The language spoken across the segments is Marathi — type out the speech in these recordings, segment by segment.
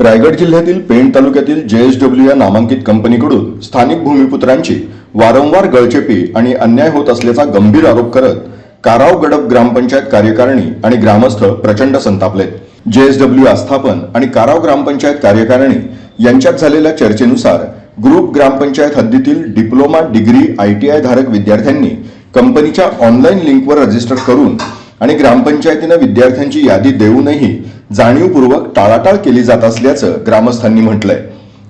रायगड जिल्ह्यातील पेण तालुक्यातील जेएसडब्ल्यू या नामांकित कंपनीकडून स्थानिक भूमिपुत्रांची वारंवार गळचेपी आणि अन्याय होत असल्याचा गंभीर आरोप करत काराव गडप ग्रामपंचायत कार्यकारिणी आणि ग्रामस्थ प्रचंड संतापलेत. जेएसडब्ल्यू आस्थापन आणि काराव ग्रामपंचायत कार्यकारिणी यांच्यात झालेल्या चर्चेनुसार ग्रुप ग्रामपंचायत हद्दीतील डिप्लोमा डिग्री आयटीआय धारक विद्यार्थ्यांनी कंपनीच्या ऑनलाईन लिंकवर रजिस्टर करून आणि ग्रामपंचायतीनं विद्यार्थ्यांची यादी देऊनही जाणीवपूर्वक टाळाटाळ केली जात असल्याचं ग्रामस्थांनी म्हटलंय.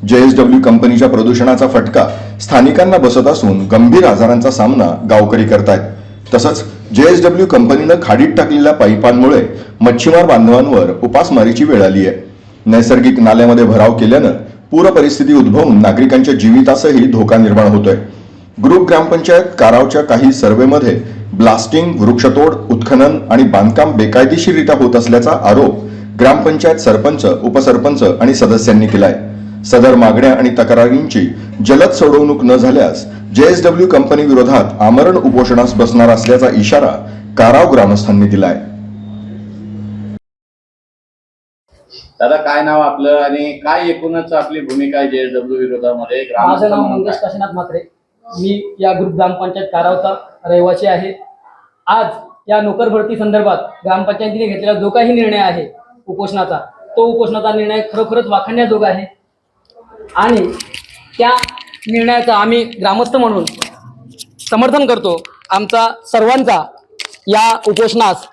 जेएसडब्ल्यू कंपनीच्या प्रदूषणाचा फटका स्थानिकांना बसत असून गंभीर आजारांचा सामना गावकरी करतायत. तसंच जेएसडब्ल्यू कंपनीनं खाडीत टाकलेल्या पाईपांमुळे मच्छीमार बांधवांवर उपासमारीची वेळ आली आहे. नैसर्गिक नाल्यामध्ये भराव केल्यानं पूर परिस्थिती उद्भवून नागरिकांच्या जीवितासही धोका निर्माण होतोय. ग्रुप ग्रामपंचायत कारावच्या काही सर्वेमध्ये ब्लास्टिंग वृक्षतोड उत्खनन आणि बांधकाम बेकायदेशीररित्या होत असल्याचा आरोप ग्रामपंचायत सरपंच उपसरपंच आणि सदस्यांनी केलाय. सदर मागण्या आणि तक्रारींची जलद सोडवणूक न झाल्यास जेएसडब्ल्यू कंपनी विरोधात आमरण उपोषणास बसणार असल्याचा इशारा काराव ग्रामस्थांनी दिलाय. दादा काय नाव आपलं आणि काय एकूणच आपली भूमिका आहे जेएसडब्ल्यू विरोधामध्ये ग्रामस्थ माझं नाव म्हणून मंगेश? काशीनाथ म्हात्रे. मी या ग्रुप ग्रामपंचायत कारावचा रहिवासी आहे. आज या नोकर भरती संदर्भात ग्रामपंचायतीने घेतलेला जो काही निर्णय आहे उपोषणाचा तो उपोषणाचा निर्णय खरोखरच वाखण्याजोगा आहे. आणि त्या निर्णयाचा आम्ही ग्रामस्थ म्हणून समर्थन करतो. आमचा सर्वांचा या उपोषणास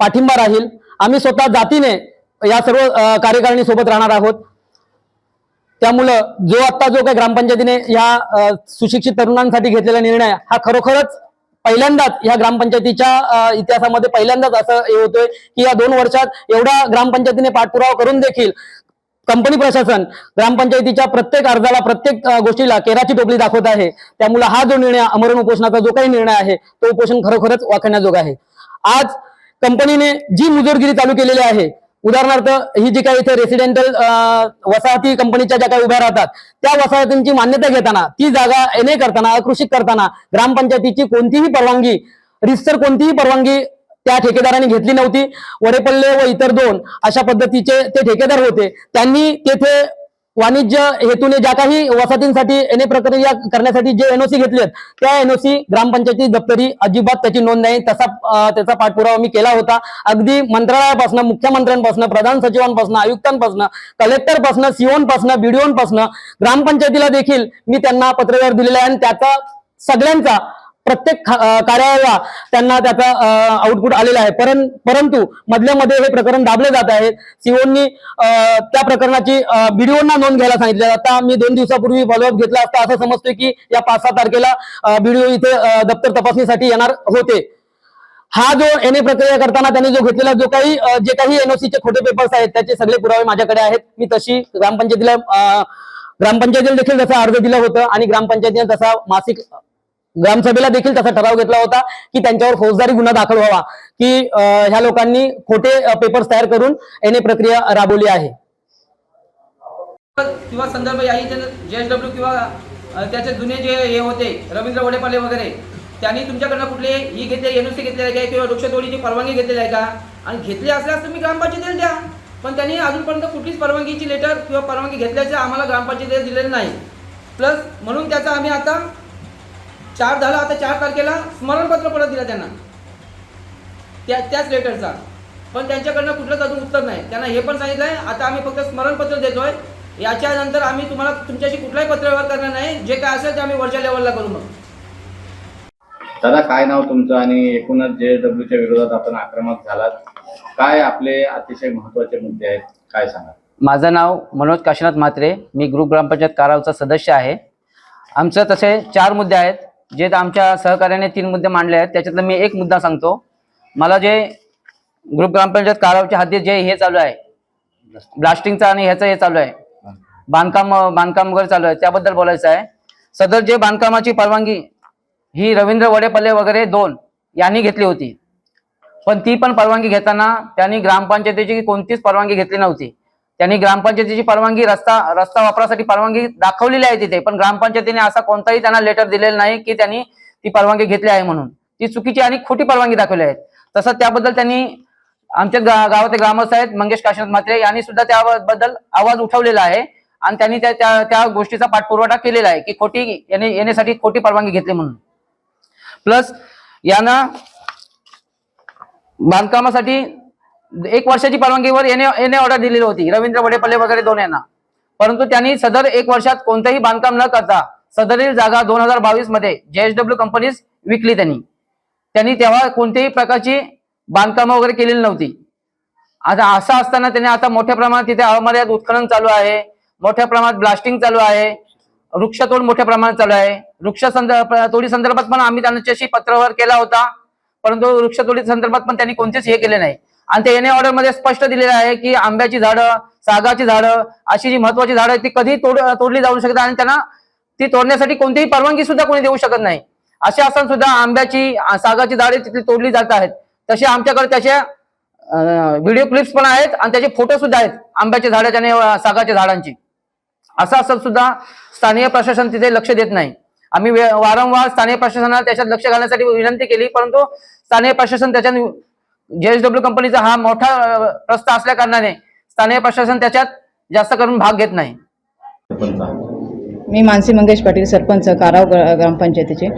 पाठिंबा राहील. आम्ही स्वतः जातीने या सर्व कार्यकारिणीसोबत कार्यकारिणी सोबत राहणार आहोत. त्यामुळं जो आता जो काही ग्रामपंचायतीने या सुशिक्षित तरुणांसाठी घेतलेला निर्णय हा खरोखरच पहिल्यांदाच या ग्रामपंचायतीच्या इतिहासामध्ये पहिल्यांदाच असं हे होतोय की या दोन वर्षात एवढा ग्रामपंचायतीने पाठपुरावा करून देखील कंपनी प्रशासन ग्रामपंचायतीच्या प्रत्येक अर्जाला प्रत्येक गोष्टीला केराची टोपली दाखवत आहे. त्यामुळे हा जो निर्णय अमरण उपोषणाचा जो काही निर्णय आहे तो उपोषण खरोखरच वाखण्याजोगा आहे. आज कंपनीने जी मुजोरगिरी चालू केलेली आहे उदाहरणार्थ ही जी काही इथे रेसिडेंटल वसाहती कंपनीच्या ज्या काही उभ्या राहतात त्या वसाहतींची मान्यता घेताना ती जागा एन करताना अकृषित करताना ग्रामपंचायतीची कोणतीही परवानगी रिस्टर कोणतीही परवानगी त्या ठेकेदारांनी घेतली नव्हती. वडेपल्ले व इतर दोन अशा पद्धतीचे ते ठेकेदार होते. त्यांनी तेथे वाणिज्य हेतूने ज्या काही वसाहतींसाठी एन प्रक्रिया करण्यासाठी जे एनओसी घेतलेत त्या एनओसी ग्रामपंचायती दप्तरी अजिबात त्याची नोंद नाही. तसा त्याचा पाठपुरावा मी केला होता. अगदी मंत्रालयापासून मुख्यमंत्र्यांपासून प्रधान सचिवांपासून आयुक्तांपासून कलेक्टरपासून सीओनपासून बीडीओनपासून ग्रामपंचायतीला देखील मी त्यांना पत्रव्यवहार दिलेला आहे आणि त्याचा सगळ्यांचा प्रत्येक कार्यालयाला त्यांना त्याचा आउटपुट आलेला आहे. परं- परंतु मधल्या मध्ये हे प्रकरण दाबले जात आहे. सीओनी त्या प्रकरणाची बीडीओना नोंद घ्यायला सांगितलं. आता मी दोन दिवसापूर्वी फॉलोअप घेतला असता. असं समजतोय की या पाच सहा तारखेला बीडीओ इथे दप्तर तपासणीसाठी येणार होते. हा जो एन ए प्रक्रिया करताना त्यांनी जो घेतलेला जो काही जे काही एनओसीचे खोटे पेपर्स आहेत त्याचे सगळे पुरावे माझ्याकडे आहेत. मी तशी ग्रामपंचायतीला ग्रामपंचायतीला देखील तसा अर्ज दिला होता आणि ग्रामपंचायतीने तसा मासिक ग्रामसभेला देखील तसा ठराव घेतला होता की त्यांच्यावर फौजदारी गुन्हा दाखल व्हावा की ह्या लोकांनी खोटे पेपर्स तयार करून एनए प्रक्रिया राबवली आहे. किंवा संदर्भ या जेएसडब्ल्यू किंवा त्याचे जुने जे हे होते रवींद्र वडेपाले वगैरे त्यांनी तुमच्याकडनं कुठले ही घेतले एनओसी घेतलेले आहे किंवा वृक्षतोडीची परवानगी घेतलेली आहे का? आणि घेतली असल्यास तुम्ही ग्रामपंचायतीला द्या. पण त्यांनी अजूनपर्यंत कुठलीच परवानगीची लेटर किंवा परवानगी घेतल्याचं आम्हाला ग्रामपंचायतीला दिलेलं नाही. प्लस म्हणून त्याचा आम्ही आता चार झाला आता चार तारखेला स्मरणपत्र परत दिलं त्यांना. त्या त्याच लेटरचा पण त्यांच्याकडनं कुठलंच अजून उत्तर नाही. त्यांना हे पण सांगितलं आहे आता आम्ही फक्त स्मरणपत्र देतोय. याच्यानंतर आम्ही तुम्हाला तुमच्याशी कुठलाही पत्रव्यवहार करणार नाही. जे काय असेल ते आम्ही वरच्या लेवलला करू मग. दादा काय नाव तुमचं? आणि एकूणच जेएसडब्ल्यूच्या विरोधात आपण आक्रमक झालात काय आपले अतिशय महत्त्वाचे मुद्दे आहेत? काय सांगा माझं नाव मनोज काशीनाथ म्हात्रे. मी ग्रुप ग्रामपंचायत कारावचा सदस्य आहे. आमचं तसे चार मुद्दे आहेत. जे आमच्या सहकार्याने तीन मुद्दे मांडले आहेत त्याच्यातलं मी एक मुद्दा सांगतो. मला जे ग्रुप ग्रामपंचायत कारावच्या हद्दीत जे हे चालू आहे ब्लास्टिंगचं आणि ह्याचं हे चालू आहे बांधकाम बांधकाम वगैरे चालू आहे त्याबद्दल बोलायचं आहे. सदर जे बांधकामाची परवानगी ही रवींद्र वडेपल्ले वगैरे दोन यांनी घेतली होती. पण ती पण परवानगी घेताना त्यांनी ग्रामपंचायतीची कोणतीच परवानगी घेतली नव्हती. त्यांनी ग्रामपंचायतीची परवानगी रस्ता रस्ता वापरासाठी परवानगी दाखवलेली आहे तिथे. पण ग्रामपंचायतीने असा कोणताही त्यांना लेटर दिलेला नाही की त्यांनी ती परवानगी घेतली आहे म्हणून. ती चुकीची आणि खोटी परवानगी दाखवली आहे. तसं त्याबद्दल त्यांनी आमच्या गावातले ग्रामस्थ आहेत मंगेश काशीनाथ म्हात्रे यांनी सुद्धा त्याबद्दल आवाज उठवलेला आहे. आणि त्यांनी त्या त्या त्या गोष्टीचा पाठपुरवठा केलेला आहे की खोटी याने येण्यासाठी खोटी परवानगी घेतली म्हणून. प्लस यांना बांधकामासाठी एक वर्षाची परवानगीवर येणे येणे ऑर्डर दिलेली होती. रवींद्र वडेपल्ले वगैरे दोन यांना. परंतु त्यांनी सदर एक वर्षात कोणतंही बांधकाम न करता सदरील जागा दोन हजार बावीसमध्ये जेएसडब्ल्यू कंपनीस विकली त्यांनी. त्यांनी तेव्हा कोणत्याही प्रकारची बांधकामं वगैरे केलेली नव्हती. आता असं असताना त्यांनी आता मोठ्या प्रमाणात तिथे अमर्याद उत्खनन चालू आहे. मोठ्या प्रमाणात ब्लास्टिंग चालू आहे. वृक्षतोड मोठ्या प्रमाणात चालू आहे. वृक्ष संदर्भ तोडी संदर्भात पण आम्ही त्यांच्याशी पत्रव्यवहार केला होता. परंतु वृक्षतोडी संदर्भात पण त्यांनी कोणतेच हे केले नाही. आणि ते एन ऑर्डरमध्ये स्पष्ट दिलेलं आहे की आंब्याची झाडं सागाची झाडं अशी जी महत्वाची झाडं आहेत ती कधी तोड तोडली जाऊ शकतात आणि त्यांना ती तोडण्यासाठी कोणतीही परवानगी सुद्धा कोणी देऊ शकत नाही. असे असताना सुद्धा आंब्याची सागाची झाडे तिथली तोडली जात आहेत. तसे आमच्याकडे त्याच्या व्हिडिओ क्लिप्स पण आहेत आणि त्याचे फोटो सुद्धा आहेत आंब्याच्या झाडाच्या आणि सागाच्या झाडांची. असं असं सुद्धा स्थानीय प्रशासन तिथे लक्ष देत नाही. आम्ही वे- वारंवार स्थानिक प्रशासनाला त्याच्यात लक्ष घालण्यासाठी विनंती केली परंतु स्थानिक प्रशासन त्याच्यात जेएसडब्ल्यू कंपनीचा हा मोठा रस्ता प्रस्ताव असल्या कारणाने स्थानिक प्रशासन त्याच्यात जास्त करून भाग घेत नाही. मी मानसी मंगेश पाटील सरपंच काराव ग्रामपंचायतीचे.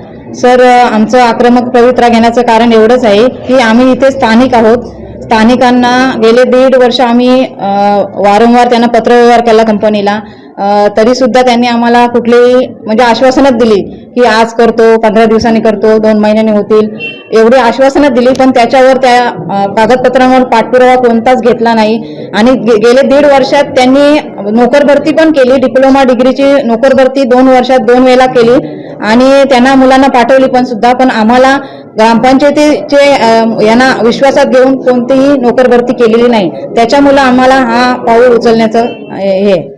सर आमचं आक्रमक पवित्रा घेण्याचं कारण एवढंच आहे की आम्ही इथे स्थानिक आहोत. स्थानिकांना गेले दीड वर्ष आम्ही वारंवार त्यांना पत्रव्यवहार केला कंपनीला. तरी सुद्धा त्यांनी आम्हाला कुठलीही म्हणजे आश्वासनच दिली की आज करतो पंधरा दिवसांनी करतो दोन महिन्यांनी होतील. एवढी आश्वासनं दिली पण त्याच्यावर त्या कागदपत्रांवर पाठपुरावा कोणताच घेतला नाही. आणि गे- गेले दीड वर्षात त्यांनी नोकर भरती पण केली डिप्लोमा डिग्रीची नोकर भरती दोन वर्षात दोन वेळेला केली. आणि त्यांना मुलांना पाठवली पण सुद्धा पण आम्हाला ग्रामपंचायतीचे यांना विश्वासात घेऊन कोणतीही नोकर भरती केलेली नाही. त्याच्यामुळं आम्हाला हा पाऊल उचलण्याचं हे आहे.